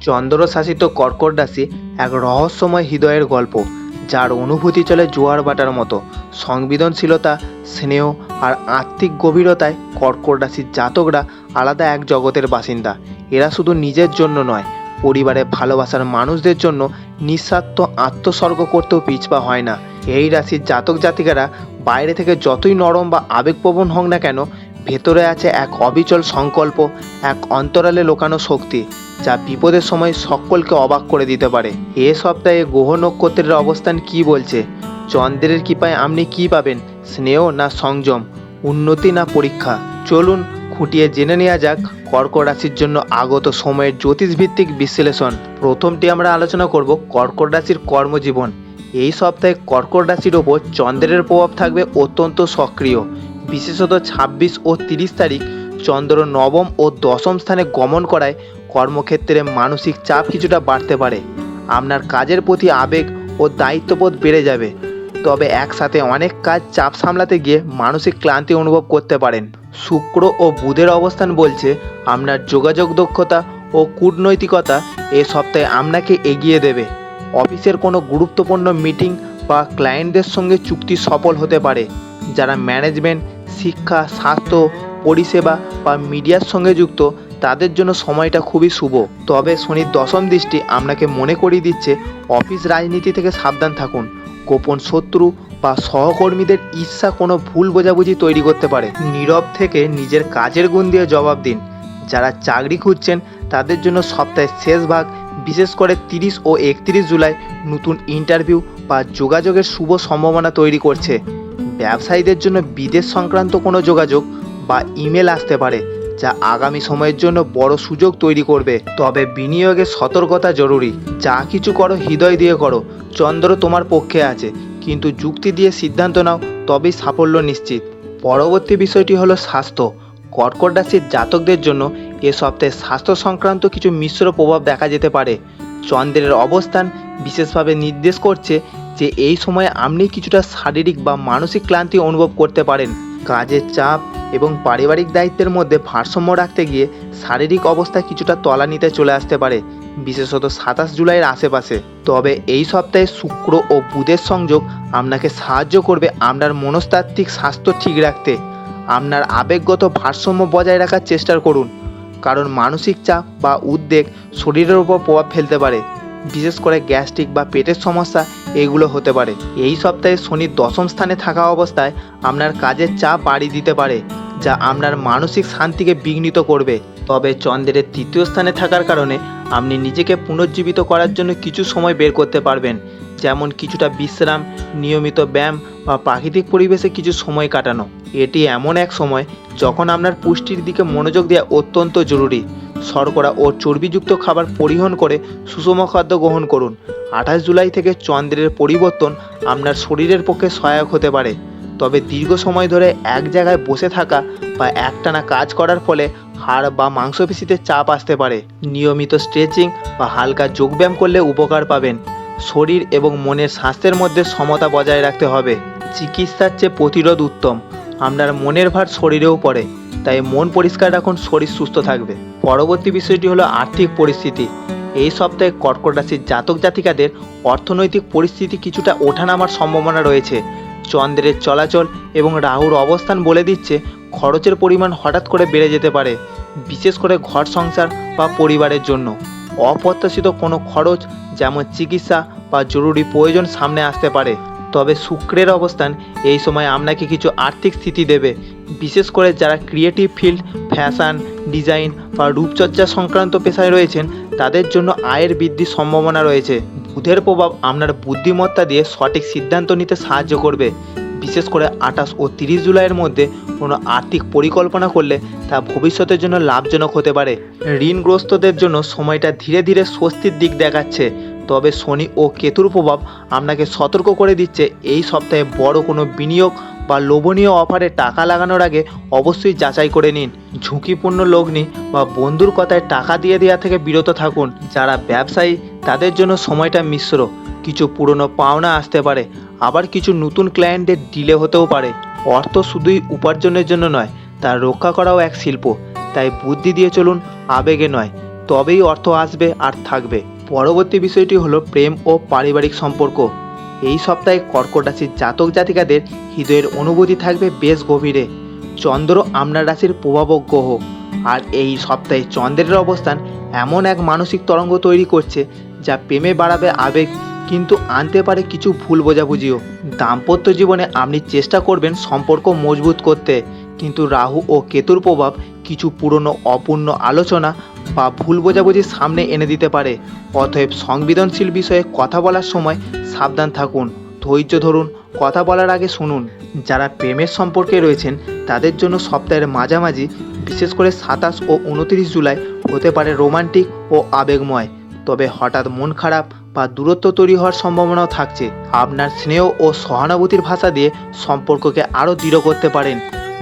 চন্দ্রশাসিত কর্কট রাশি এক রহস্যময় হৃদয়ের গল্প, যার অনুভূতি চলে জোয়ার বাটার মতো। সংবেদনশীলতা, স্নেহ আর আত্মিক গভীরতায় কর্কট রাশির জাতকরা আলাদা এক জগতের বাসিন্দা। এরা শুধু নিজের জন্য নয়, পরিবারে ভালোবাসার মানুষদের জন্য নিঃস্বার্থ আত্মস্বর্গ করতেও পিছপা হয় না। এই রাশির জাতক জাতিকারা বাইরে থেকে যতই নরম বা আবেগপ্রবণ হোক না কেন ভেতরে আছে এক অবিচল সংকল্প, এক অন্তরালে লোকানো শক্তি, যা বিপদের সময় সকলকে অবাক করে দিতে পারে। এ সপ্তাহে গ্রহ নক্ষত্রের অবস্থান কি বলছে? চন্দ্রের কৃপায় আপনি কি পাবেন? স্নেহ না সংযম? উন্নতি না পরীক্ষা? চলুন খুঁটিয়ে জেনে নেওয়া যাক কর্কট রাশির জন্য আগত সময়ের জ্যোতিষভিত্তিক বিশ্লেষণ। প্রথমটি আমরা আলোচনা করব কর্কট রাশির কর্মজীবন। এই সপ্তাহে কর্কট রাশির ওপর চন্দ্রের প্রভাব থাকবে অত্যন্ত সক্রিয়। বিশেষত ছাব্বিশ ও তিরিশ তারিখ চন্দ্র নবম ও দশম স্থানে গমন করায় কর্মক্ষেত্রে মানসিক চাপ কিছুটা বাড়তে পারে। আপনার কাজের প্রতি আবেগ ও দায়িত্ববোধ বেড়ে যাবে। তবে একসাথে অনেক কাজ চাপ সামলাতে গিয়ে মানসিক ক্লান্তি অনুভব করতে পারেন। শুক্র ও বুধের অবস্থান বলছে, আপনার যোগাযোগ দক্ষতা ও কূটনৈতিকতা এ সপ্তাহে আপনাকে এগিয়ে দেবে। অফিসের কোনো গুরুত্বপূর্ণ মিটিং বা ক্লায়েন্টদের সঙ্গে চুক্তি সফল হতে পারে, যারা ম্যানেজমেন্ট শিক্ষা, স্বাস্থ্য, পরিষেবা বা মিডিয়ার সঙ্গে যুক্ত, তাদের জন্য সময়টা খুবই শুভ। তবে শনির দশম দৃষ্টি আপনাকে মনে করিয়ে দিচ্ছে, অফিস রাজনীতি থেকে সাবধান থাকুন। গোপন শত্রু বা সহকর্মীদের ঈর্ষা কোনো ভুল বোঝাবুঝি তৈরি করতে পারে। নীরব থেকে নিজের কাজের গুণ দিয়ে জবাব দিন। যারা চাকরি খুঁজছেন, তাদের জন্য সপ্তাহের শেষ ভাগ, বিশেষ করে তিরিশ ও একত্রিশ জুলাই, নতুন ইন্টারভিউ বা যোগাযোগের শুভ সম্ভাবনা তৈরি করছে। ব্যবসায়ীদের জন্য বিদেশ সংক্রান্ত কোনো যোগাযোগ বা ইমেল আসতে পারে, যা আগামী সময়ের জন্য বড় সুযোগ তৈরি করবে। তবে বিনিয়োগে সতর্কতা জরুরি। যা কিছু করো, হৃদয় দিয়ে করো। চন্দ্র তোমার পক্ষে আছে, কিন্তু যুক্তি দিয়ে সিদ্ধান্ত নাও, তবেই সাফল্য নিশ্চিত। পরবর্তী বিষয়টি হলো স্বাস্থ্য। কর্কট রাশির জাতকদের জন্য এ সপ্তাহে স্বাস্থ্য সংক্রান্ত কিছু মিশ্র প্রভাব দেখা যেতে পারে। চন্দ্রের অবস্থান বিশেষভাবে নির্দেশ করছে যে এই সময়ে আপনি কিছুটা শারীরিক বা মানসিক ক্লান্তি অনুভব করতে পারেন। কাজের চাপ এবং পারিবারিক দায়িত্বের মধ্যে ভারসাম্য রাখতে গিয়ে শারীরিক অবস্থা কিছুটা তলানিতে চলে আসতে পারে, বিশেষত সাতাশ জুলাইয়ের আশেপাশে। তবে এই সপ্তাহে শুক্র ও বুধের সংযোগ আপনাকে সাহায্য করবে আপনার মনস্তাত্ত্বিক স্বাস্থ্য ঠিক রাখতে। আপনার আবেগগত ভারসাম্য বজায় রাখার চেষ্টা করুন, কারণ মানসিক চাপ বা উদ্বেগ শরীরের উপর প্রভাব ফেলতে পারে। বিশেষ করে গ্যাস্ট্রিক বা পেটের সমস্যা, এগুলো হতে পারে। এই সপ্তাহে শনির দশম স্থানে থাকা অবস্থায় আপনার কাজের চাপ বাড়িয়ে দিতে পারে, যা আপনার মানসিক শান্তিকে বিঘ্নিত করবে। তবে চন্দ্রের তৃতীয় স্থানে থাকার কারণে আপনি নিজেকে পুনর্জীবিত করার জন্য কিছু সময় বের করতে পারবেন। যেমন কিছুটা বিশ্রাম, নিয়মিত ব্যায়াম বা প্রাকৃতিক পরিবেশে কিছু সময় কাটানো। এটি এমন এক সময় যখন আপনার পুষ্টির দিকে মনোযোগ দেওয়া অত্যন্ত জরুরি। শর্করা ও চর্বিযুক্ত খাবার পরিহরণ করে সুষম খাদ্য গ্রহণ করুন। আঠাশ জুলাই থেকে চন্দ্রের পরিবর্তন আপনার শরীরের পক্ষে সহায়ক হতে পারে। তবে দীর্ঘ সময় ধরে এক জায়গায় বসে থাকা বা একটানা কাজ করার ফলে হাড় বা মাংসপেশিতে চাপ আসতে পারে। নিয়মিত স্ট্রেচিং বা হালকা যোগব্যায়াম করলে উপকার পাবেন। শরীর এবং মনের স্বাস্থ্যের মধ্যে সমতা বজায় রাখতে হবে। চিকিৎসার চেয়ে প্রতিরোধ উত্তম। আপনার মনের ভার শরীরেও পড়ে। তাই মন পরিষ্কার রাখুন, শরীর সুস্থ থাকবে। পরবর্তী বিষয়টি হলো আর্থিক পরিস্থিতি। এই সপ্তাহে কর্কট রাশির জাতক জাতিকাদের অর্থনৈতিক পরিস্থিতি কিছুটা ওঠানামার সম্ভাবনা রয়েছে। চন্দ্রের চলাচল এবং রাহুর অবস্থান বলে দিচ্ছে, খরচের পরিমাণ হঠাৎ করে বেড়ে যেতে পারে, বিশেষ করে ঘর সংসার বা পরিবারের জন্য। অপ্রত্যাশিত কোনো খরচ, যেমন চিকিৎসা বা জরুরি প্রয়োজন সামনে আসতে পারে। তবে শুক্রের অবস্থান এই সময় আপনাকে কিছু আর্থিক স্থিতি দেবে। বিশেষ করে যারা ক্রিয়েটিভ ফিল্ড ফ্যাশন ডিজাইন বা রূপচর্চা সংক্রান্ত পেশায় রয়েছেন, তাদের জন্য আয়ের বৃদ্ধির সম্ভাবনা রয়েছে। বুধের প্রভাব আপনার বুদ্ধিমত্তা দিয়ে সঠিক সিদ্ধান্ত নিতে সাহায্য করবে। বিশেষ করে আঠাশ ও তিরিশ জুলাইয়ের মধ্যে কোনো আর্থিক পরিকল্পনা করলে তা ভবিষ্যতের জন্য লাভজনক হতে পারে। ঋণগ্রস্তদের জন্য সময়টা ধীরে ধীরে স্বস্তির দিক দেখাচ্ছে। তবে শনি ও কেতুর প্রভাব আপনাকে সতর্ক করে দিচ্ছে। এই সপ্তাহে বড় কোনো বিনিয়োগ বা লোভনীয় অফারে টাকা লাগানোর আগে অবশ্যই যাচাই করে নিন। ঝুঁকিপূর্ণ লগ্নি বা বন্ধুর কথায় টাকা দিয়ে দেওয়া থেকে বিরত থাকুন। যারা ব্যবসায়ী, তাদের জন্য সময়টা মিশ্র। কিছু পুরনো পাওনা আসতে পারে, আবার কিছু নতুন ক্লায়েন্টের ডিলে হতেও পারে। অর্থ শুধুই উপার্জনের জন্য নয়, তা রক্ষা করাও এক শিল্প। তাই বুদ্ধি দিয়ে চলুন, আবেগে নয়। তবেই অর্থ আসবে আর থাকবে। পরবর্তী বিষয়টি হলো প্রেম ও পারিবারিক সম্পর্ক। এই সপ্তাহে কর্কট রাশির জাতক জাতিকাদের হৃদয়ের অনুভূতি থাকবে বেশ গভীরে। চন্দ্র আপনার রাশির প্রভাবক গ্রহ। আর এই সপ্তাহে চন্দ্রের অবস্থান এমন এক মানসিক তরঙ্গ তৈরি করছে যা প্রেমে বাড়াবে আবেগ, কিন্তু আনতে পারে কিছু ভুল বোঝাবুঝিও। দাম্পত্য জীবনে আপনি চেষ্টা করবেন সম্পর্ক মজবুত করতে। কিন্তু রাহু ও কেতুর প্রভাব কিছু পুরনো অপূর্ণ আলোচনা বা ভুল বোঝাবুঝি সামনে এনে দিতে পারে। অতএব সংবেদনশীল বিষয়ে কথা বলার সময় সাবধান থাকুন। ধৈর্য ধরুন, কথা বলার আগে শুনুন। যারা প্রেমের সম্পর্কে রয়েছেন, তাদের জন্য সপ্তাহের মাঝামাঝি, বিশেষ করে সাতাশ ও উনত্রিশ জুলাই, হতে পারে রোমান্টিক ও আবেগময়। তবে হঠাৎ মন খারাপ বা দূরত্ব তৈরি হওয়ার সম্ভাবনাও থাকছে। আপনার স্নেহ ও সহানুভূতির ভাষা দিয়ে সম্পর্ককে আরও দৃঢ় করতে পারেন।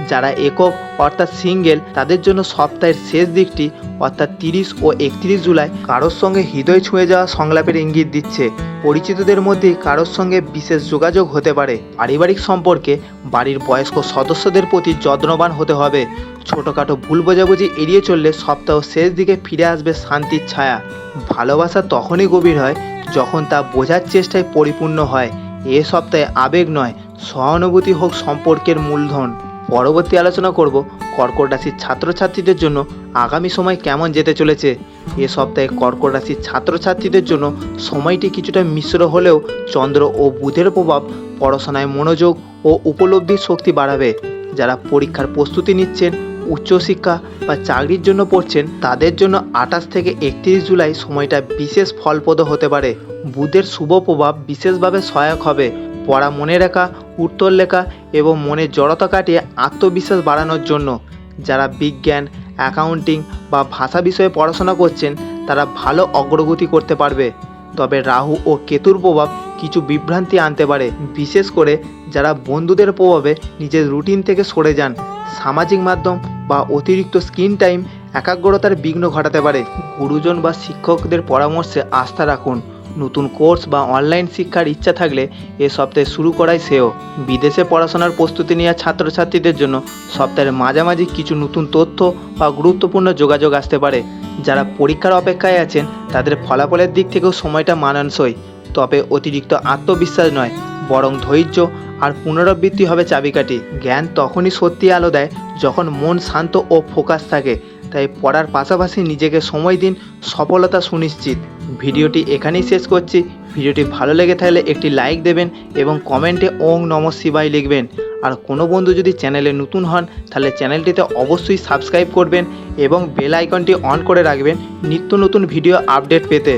যারা একক অর্থাৎ সিঙ্গেল, তাদের জন্য সপ্তাহের শেষ দিকটি অর্থাৎ তিরিশ ও একত্রিশ জুলাই কারোর সঙ্গে হৃদয় ছুঁয়ে যাওয়া সংলাপের ইঙ্গিত দিচ্ছে। পরিচিতদের মধ্যে কারোর সঙ্গে বিশেষ যোগাযোগ হতে পারে। পারিবারিক সম্পর্কে বাড়ির বয়স্ক সদস্যদের প্রতি যত্নবান হতে হবে। ছোটোখাটো ভুল বোঝাবুঝি এড়িয়ে চললে সপ্তাহ শেষ দিকে ফিরে আসবে শান্তির ছায়া। ভালোবাসা তখনই গভীর হয় যখন তা বোঝার চেষ্টায় পরিপূর্ণ হয়। এ সপ্তাহে আবেগ নয়, সহানুভূতি হোক সম্পর্কের মূলধন। পরবর্তী আলোচনা করব কর্কট রাশির ছাত্রছাত্রীদের জন্য আগামী সময় কেমন যেতে চলেছে। এ সপ্তাহে কর্কট রাশির ছাত্রছাত্রীদের জন্য সময়টি কিছুটা মিশ্র হলেও চন্দ্র ও বুধের প্রভাব পড়াশোনায় মনোযোগ ও উপলব্ধির শক্তি বাড়াবে। যারা পরীক্ষার প্রস্তুতি নিচ্ছেন, উচ্চশিক্ষা বা চাকরির জন্য পড়ছেন, তাদের জন্য আঠাশ থেকে একত্রিশ জুলাই সময়টা বিশেষ ফলপ্রদ হতে পারে। বুধের শুভ প্রভাব বিশেষভাবে সহায়ক হবে। পড়া মনে রাখা, উত্তর লেখা এবং মনের জড়তা কাটিয়ে আত্মবিশ্বাস বাড়ানোর জন্য। যারা বিজ্ঞান, অ্যাকাউন্টিং বা ভাষা বিষয়ে পড়াশোনা করছেন, তারা ভালো অগ্রগতি করতে পারবে। তবে রাহু ও কেতুর প্রভাব কিছু বিভ্রান্তি আনতে পারে। বিশেষ করে যারা বন্ধুদের প্রভাবে নিজের রুটিন থেকে সরে যান। সামাজিক মাধ্যম বা অতিরিক্ত স্ক্রিন টাইম একাগ্রতার বিঘ্ন ঘটাতে পারে। গুরুজন বা শিক্ষকদের পরামর্শে আস্থা রাখুন। নতুন কোর্স বা অনলাইন শিক্ষার ইচ্ছা থাকলে এ সপ্তাহে শুরু করাই সেও। বিদেশে পড়াশোনার প্রস্তুতি নেওয়া ছাত্রছাত্রীদের জন্য সপ্তাহের মাঝামাঝি কিছু নতুন তথ্য বা গুরুত্বপূর্ণ যোগাযোগ আসতে পারে। যারা পরীক্ষার অপেক্ষায় আছেন, তাদের ফলাফলের দিক থেকেও সময়টা মানানসই। তবে অতিরিক্ত আত্মবিশ্বাস নয়, বরং ধৈর্য আর পুনরাবৃত্তি হবে চাবিকাঠি। জ্ঞান তখনই সত্যি আলো দেয় যখন মন শান্ত ও ফোকাস থাকে। তাই পড়ার পাশাপাশি নিজেকে সময় দিন, সফলতা সুনিশ্চিত। ভিডিওটি এখানেই শেষ করছি। ভিডিওটি ভালো লেগে থাকলে একটি লাইক দেবেন এবং কমেন্টে ওং নম শিবাই লিখবেন। আর কোনো বন্ধু যদি চ্যানেলে নতুন হন, তাহলে চ্যানেলটিতে অবশ্যই সাবস্ক্রাইব করবেন এবং বেল আইকনটি অন করে রাখবেন নিত্য নতুন ভিডিও আপডেট পেতে।